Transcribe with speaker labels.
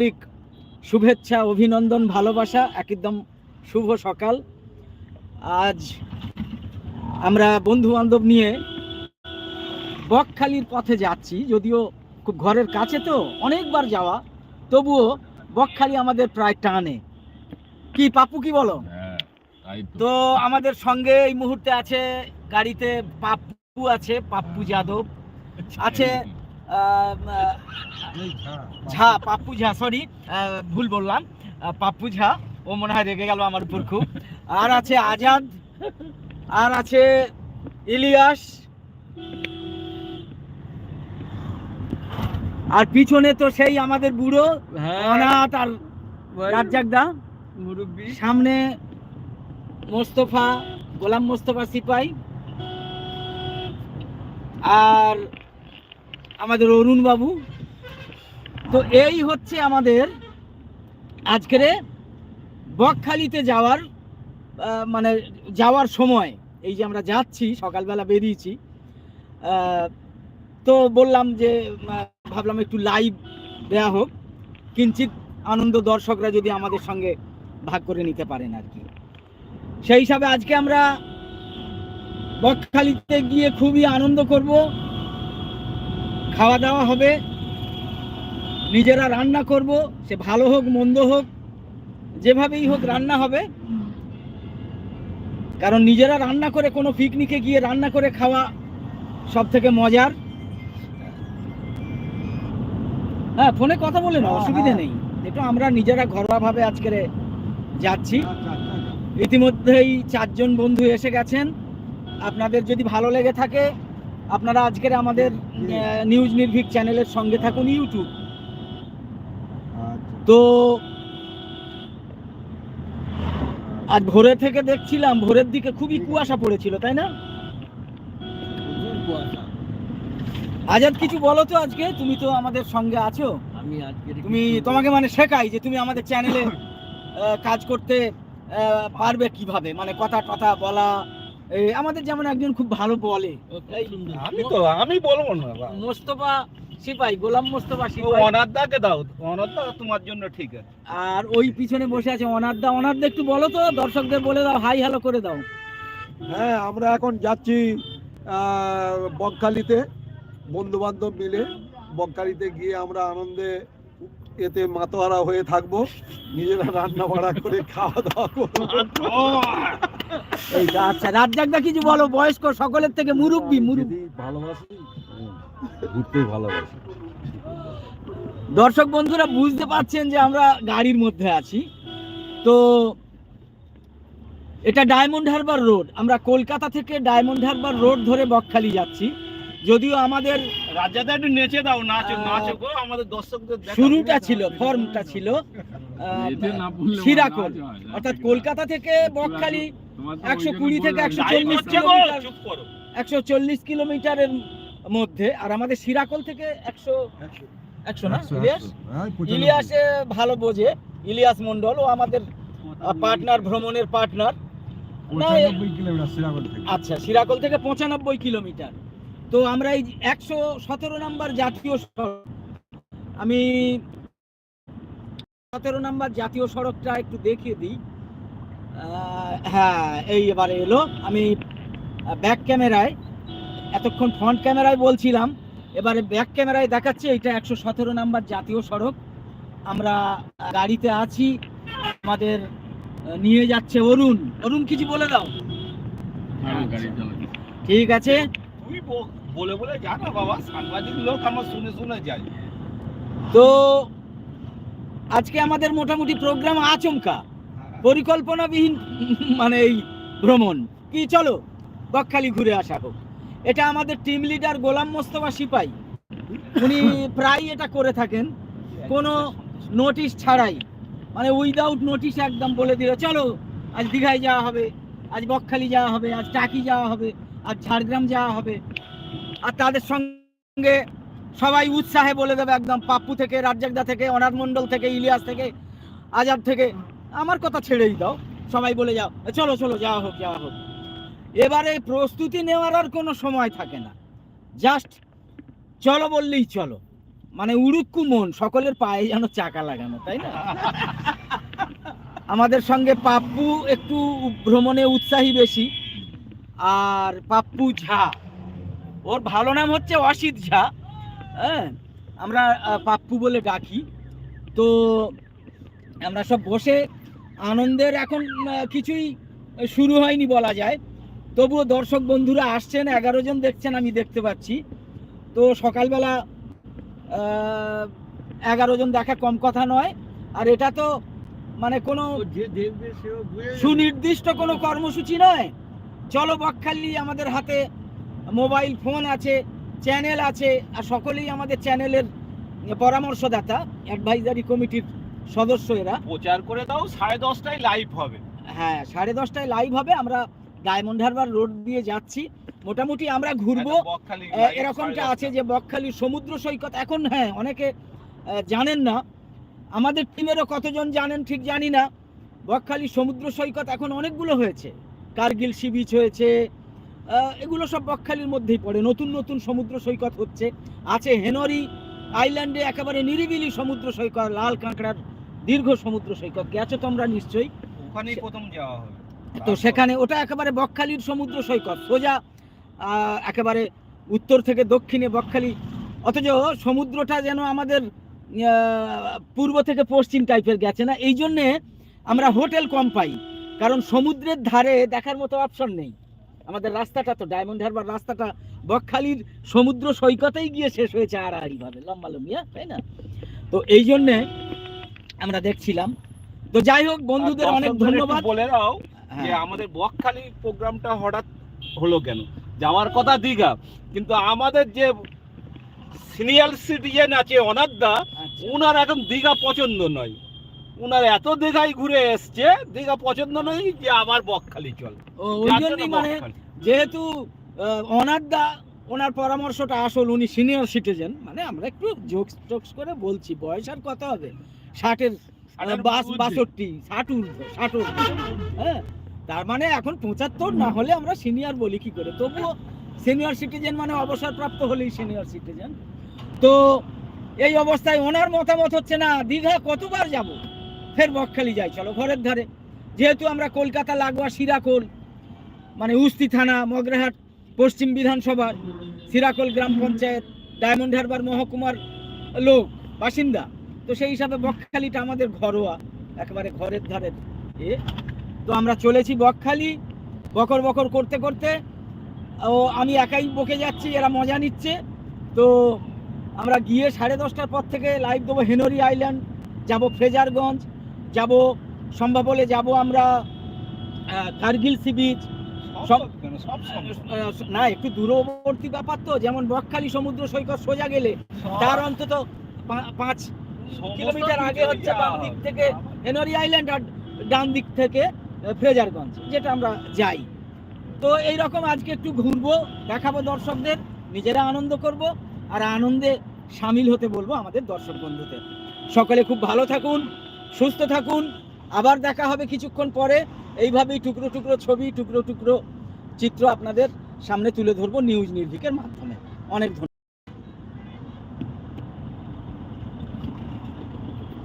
Speaker 1: আন্তরিক শুভেচ্ছা অভিনন্দন ভালোবাসা একদম শুভ সকাল। আজ আমরা বন্ধু বান্ধব নিয়ে বকখালির পথে যাচ্ছি যদিও খুব ঘরের কাছে তো অনেকবার যাওয়া তবুও বকখালি আমাদের প্রায় টানে। কি পাপ্পু কি বলো?
Speaker 2: হ্যাঁ তো।
Speaker 1: আমাদের সঙ্গে এই মুহূর্তে আছে গাড়িতে পাপ্পু আছে পাপ্পু যাদব। আছে ঝা পাপ্পু ঝা সরি ভুল বললাম। পাপ্পু ঝা ও মনে হয় রেগে গেল আমার উপর খুব। আর আছে আজাদ আর আছে ইলিয়াস। আর পিছনে তো সেই আমাদের বুড়ো অনাথ আর রাজ্জাকদা। সামনে মোস্তফা গোলাম মোস্তফা সিপাই। আর আমাদের অরুণ বাবু তো এই হচ্ছে আমাদের আজকের বকখালিতে যাওয়ার মানে যাওয়ার সময়। এই যে আমরা যাচ্ছি, সকালবেলা বেরিয়েছি। তো বললাম যে ভাবলাম একটু লাইভ দেয়া হোক। কিঞ্চিত আনন্দ দর্শকরা যদি আমাদের সঙ্গে ভাগ করে নিতে পারেন আর কি। সেই হিসাবে আজকে আমরা বকখালিতে গিয়ে খুবই আনন্দ করব। খাওয়া দাওয়া হবে। নিজেরা রান্না করব, সে ভালো হোক, মন্দ হোক, যেভাবেই হোক রান্না হবে। কারণ নিজেরা রান্না করে, কোনো পিকনিকে গিয়ে রান্না করে খাওয়া সব থেকে মজার। হ্যাঁ ফোনে কথা বলে না অসুবিধে। নেই। এটা আমরা নিজেরা ঘরোয়াভাবে আজকে যাচ্ছি। ইতিমধ্যেই চারজন বন্ধু এসে গেছেন। আপনাদের যদি ভালো লেগে থাকে আপনারা আজকের আমাদের নিউজ নির্ভীক চ্যানেলের সঙ্গে থাকুন ইউটিউব তো আজ ভোরে থেকে দেখছিলাম ভোরের দিকে খুবই কুয়াশা পড়েছিল তাই না? আজাদ কিছু বলো তো আজকে তুমি তো আমাদের সঙ্গে আছো।
Speaker 3: আমি আজকে
Speaker 1: তুমি তোমাকে মানে শেখাই যে তুমি আমাদের চ্যানেলে কাজ করতে পারবে কীভাবে? মানে কথা কথা বলা আমাদের যেমন একজন খুব ভালো বলে।
Speaker 2: আমি তো আমি বলব না
Speaker 1: মোস্তফা সিপাই গোলাম মোস্তফা সিপাই।
Speaker 2: অনারদাকে দাও অনারদা তোমার জন্য ঠিক আছে।
Speaker 1: আর ওই পিছনে বসে আছে অনারদা অনারদা একটু বলো তো দর্শকদের বলে দাও হাই হ্যালো করে দাও।
Speaker 3: হ্যাঁ আমরা এখন যাচ্ছি আহ, বকখালিতে। বন্ধু বান্ধব মিলে বকখালিতে গিয়ে আমরা আনন্দে এতে মাতোয়ারা হয়ে থাকব। নিজেরা রান্না বাড়া করে খাওয়া দাওয়া করব।
Speaker 1: এইটা আচ্ছা রাজ্জাকদা কিছু বলো বয়স্ক সকলের থেকে মুরব্বি মুরব্বি।
Speaker 4: ভালোবাসি? ঘুরতেই ভালোবাসি।
Speaker 1: দর্শক বন্ধুরা বুঝতে পারছেন যে আমরা গাড়ির মধ্যে আছি। তো এটা ডায়মন্ড হারবার রোড। আমরা কলকাতা থেকে ডায়মন্ড হারবার রোড ধরে বকখালি যাচ্ছি। যদিও আমাদের
Speaker 2: রাজাদা একটু নেচে দাও নাচো নাচো গো। আমাদের দর্শকদের
Speaker 1: শুরুটা ছিল ফর্মটা ছিল আহ, শিরাকোল অর্থাৎ কলকাতা থেকে বকখালি একশো কুড়ি থেকে একশো চল্লিশ কিলোমিটার একশো চল্লিশ কিলোমিটারের মধ্যে আর আমাদের শিরাকল থেকে একশো একশো না ইলিয়াস? ইলিয়াসে ভালো বোঝে ইলিয়াস মন্ডল ও আমাদের পার্টনার ভ্রমণের পার্টনার। আচ্ছা শিরাকল থেকে পঁচানব্বই কিলোমিটার। তো আমরা এই একশো সতেরো নাম্বার জাতীয় সড়ক আমি সতেরো নাম্বার জাতীয় সড়কটা একটু দেখিয়ে দিই। হ্যাঁ এই এবারে এলো। আমি ব্যাক ক্যামেরায় এতক্ষণ ফ্রন্ট ক্যামেরায় বলছিলাম এবারে ব্যাক ক্যামেরায় দেখাচ্ছে এটা একশো সতেরো নাম্বার জাতীয় সড়ক। আমরা গাড়িতে আছি আমাদের নিয়ে যাচ্ছে অরুণ। অরুণ কিছু বলে দাও।
Speaker 2: হ্যাঁ, গাড়ি চালাও।
Speaker 1: ঠিক আছে।
Speaker 2: বলে বলে জানো বাবা, সাংবাদিক লোক আমার শুনে শুনে যাই
Speaker 1: তো আজকে আমাদের মোটামুটি প্রোগ্রাম আচমকা। পরিকল্পনাবিহীন মানে এই ভ্রমণ। কি চলো, বকখালি ঘুরে আসা হোক। এটা আমাদের টিম লিডার গোলাম মোস্তফা সিপাই। উনি প্রায় এটা করে থাকেন। কোনো নোটিশ ছাড়াই। মানে উইদাউট নোটিশ একদম বলে দিল, চলো, আজ দীঘায় যাওয়া হবে, আজ বকখালি যাওয়া হবে, আজ টাকি যাওয়া হবে, আজ ঝাড়গ্রাম যাওয়া হবে। আর তাদের সঙ্গে সবাই উৎসাহে বলে দেবে একদম পাপ্পু থেকে, রাজ্জাকদা থেকে, অনাথ মণ্ডল থেকে, ইলিয়াস থেকে, আজাদ থেকে। আমার কথা ছেড়েই দাও, সবাই বলে যাও। চলো চলো, যাওয়া হোক যাওয়া হোক। এবারে প্রস্তুতি নেওয়ার আর কোনো সময় থাকে না। জাস্ট চলো বললেই চলো। মানে উড়ুক্কু মন, সকলের পায়ে যেন চাকা লাগানো, তাই না? আমাদের সঙ্গে পাপ্পু একটু ভ্রমণে উৎসাহী বেশি, আর পাপ্পু ঝা। ওর ভালো নাম হচ্ছে অসিত ঝা হ্যাঁ? আমরা পাপ্পু বলে ডাকি। তো আমরা সব বসে আনন্দের এখন কিছুই শুরু হয়নি বলা যায়। তবুও দর্শক বন্ধুরা আসছেন এগারো জন দেখছেন আমি দেখতে পাচ্ছি। তো সকালবেলা এগারো জন দেখা কম কথা নয়। আর এটা তো মানে কোনো সুনির্দিষ্ট কোনো কর্মসূচি নয়। চলো বকখালি আমাদের হাতে মোবাইল ফোন আছে চ্যানেল আছে আর সকলেই আমাদের চ্যানেলের পরামর্শদাতা অ্যাডভাইজারি কমিটির সদস্য এরা।
Speaker 2: প্রচার করে দাও সাড়ে দশটায় লাইভ হবে।
Speaker 1: হ্যাঁ সাড়ে দশটায় লাইভ হবে আমরা ডায়মন্ড হারবার রোড দিয়ে যাচ্ছি। মোটামুটি আমরা ঘুরবো।
Speaker 2: বকখালি
Speaker 1: এরকমটা আছে যে বকখালির সমুদ্র সৈকত এখন হ্যাঁ অনেকে জানেন না। আমাদের টিমেরও কতজন জানেন ঠিক জানি না। বকখালি সমুদ্র সৈকত এখন অনেকগুলো হয়েছে। কার্গিল সি বিচ হয়েছে এগুলো সব বকখালির মধ্যেই পড়ে। নতুন নতুন সমুদ্র সৈকত হচ্ছে। আছে হেনরি আইল্যান্ডে একেবারে নিরিবিলি সমুদ্র সৈকত লাল কাঁকড়ার দীর্ঘ সমুদ্র সৈকত। গেছো তোমরা নিশ্চয়ই?
Speaker 2: ওখানেই প্রথম যাওয়া হবে।
Speaker 1: তো সেখানে ওটা একেবারে বকখালির সমুদ্র সৈকত। সোজা একেবারে উত্তর থেকে দক্ষিণে বকখালি। অথচ সমুদ্রটা যেন আমাদের পূর্ব থেকে পশ্চিম টাইপের গেছে না? এই জন্যে আমরা হোটেল কম পাই। কারণ সমুদ্রের ধারে দেখার মতো অপশন নেই। আমাদের রাস্তাটা তো ডায়মন্ড হারবার রাস্তাটা বকখালির সমুদ্র সৈকতেই গিয়ে শেষ হয়েছে আড়াআড়ি ভাবে লম্বা লম্বিয়া তাই না? তো এই জন্যে আমরা দেখছিলাম। তো যাই হোক বন্ধুদের অনেক ধন্যবাদ।
Speaker 2: বলে দাও যে
Speaker 1: হ্যাঁ।
Speaker 2: আমাদের বকখালি প্রোগ্রামটা হঠাৎ হলো কেন? যাওয়ার কথা দীঘা কিন্তু আমাদের যে সিনিয়র সিটিজেন আছে অনাদ্দা
Speaker 1: আচ্ছা।
Speaker 2: উনার এখন দীঘা পছন্দ নয়। উনার এত দীঘায় ঘুরে এসছে দীঘা পছন্দ নয় যে আবার বকখালি চল।
Speaker 1: ও, ওই জন্যই মানে যেহেতু অনারদা ওনার পরামর্শটা আসল উনি সিনিয়র সিটিজেন মানে আমরা একটু জোকস টোকস করে বলছি বয়স আর কত হবে? ষাটের
Speaker 2: ষাটের
Speaker 1: বাস বাষট্টি ষাট ঊর্ধ্ব ষাট ঊর্ধ্ব হ্যাঁ? তার মানে এখন পঁচাত্তর না হলে আমরা সিনিয়র বলি কি করে? তবুও সিনিয়র সিটিজেন মানে অবসরপ্রাপ্ত হলেই সিনিয়র সিটিজেন তো এই অবস্থায় ওনার মতামত হচ্ছে না দীঘা কতবার যাব? ফের বকখালি যাই, চলো ঘরের ধারে। যেহেতু আমরা কলকাতা, লাগোয়া, সিরাকোল মানে উস্তি থানা, মগরাহাট, পশ্চিম বিধানসভার সিরাকোল গ্রাম পঞ্চায়েত, ডায়মন্ড হারবার মহকুমার লোক, বাসিন্দা, তো সেই হিসাবে বকখালিটা আমাদের ঘরোয়া, একেবারে ঘরের ধারে। এ, তো আমরা চলেছি বকখালি, বকর বকর করতে করতে, ও, আমি একাই বকে যাচ্ছি, এরা মজা নিচ্ছে। তো আমরা গিয়ে সাড়ে দশটার পর থেকে লাইভ দেবো হেনরি আইল্যান্ড যাব ফ্রেজারগঞ্জ যাব সম্ভব হলে যাব আমরা কার্গিল সি বিচ।
Speaker 2: সব
Speaker 1: না একটু দূরবর্তী ব্যাপার তো যেমন বকখালি সমুদ্র সৈকত সোজা গেলে তার অন্তত পাঁচ কিলোমিটার আগে হচ্ছে বাম দিক থেকে হেনরি আইল্যান্ড আর ডান দিক থেকে ফ্রেজারগঞ্জ যেটা আমরা যাই। তো এই রকম আজকে একটু ঘুরবো দেখাবো দর্শকদের নিজেরা আনন্দ করব আর আনন্দে সামিল হতে বলব আমাদের দর্শক বন্ধুদের। সকলে খুব ভালো থাকুন। সুস্থ থাকুন। আবার দেখা হবে কিছুক্ষণ পরে। এইভাবেই টুকরো টুকরো ছবি, টুকরো টুকরো চিত্র আপনাদের সামনে তুলে ধরবো নিউজ নির্ভিকের মাধ্যমে। অনেক ধন্যবাদ।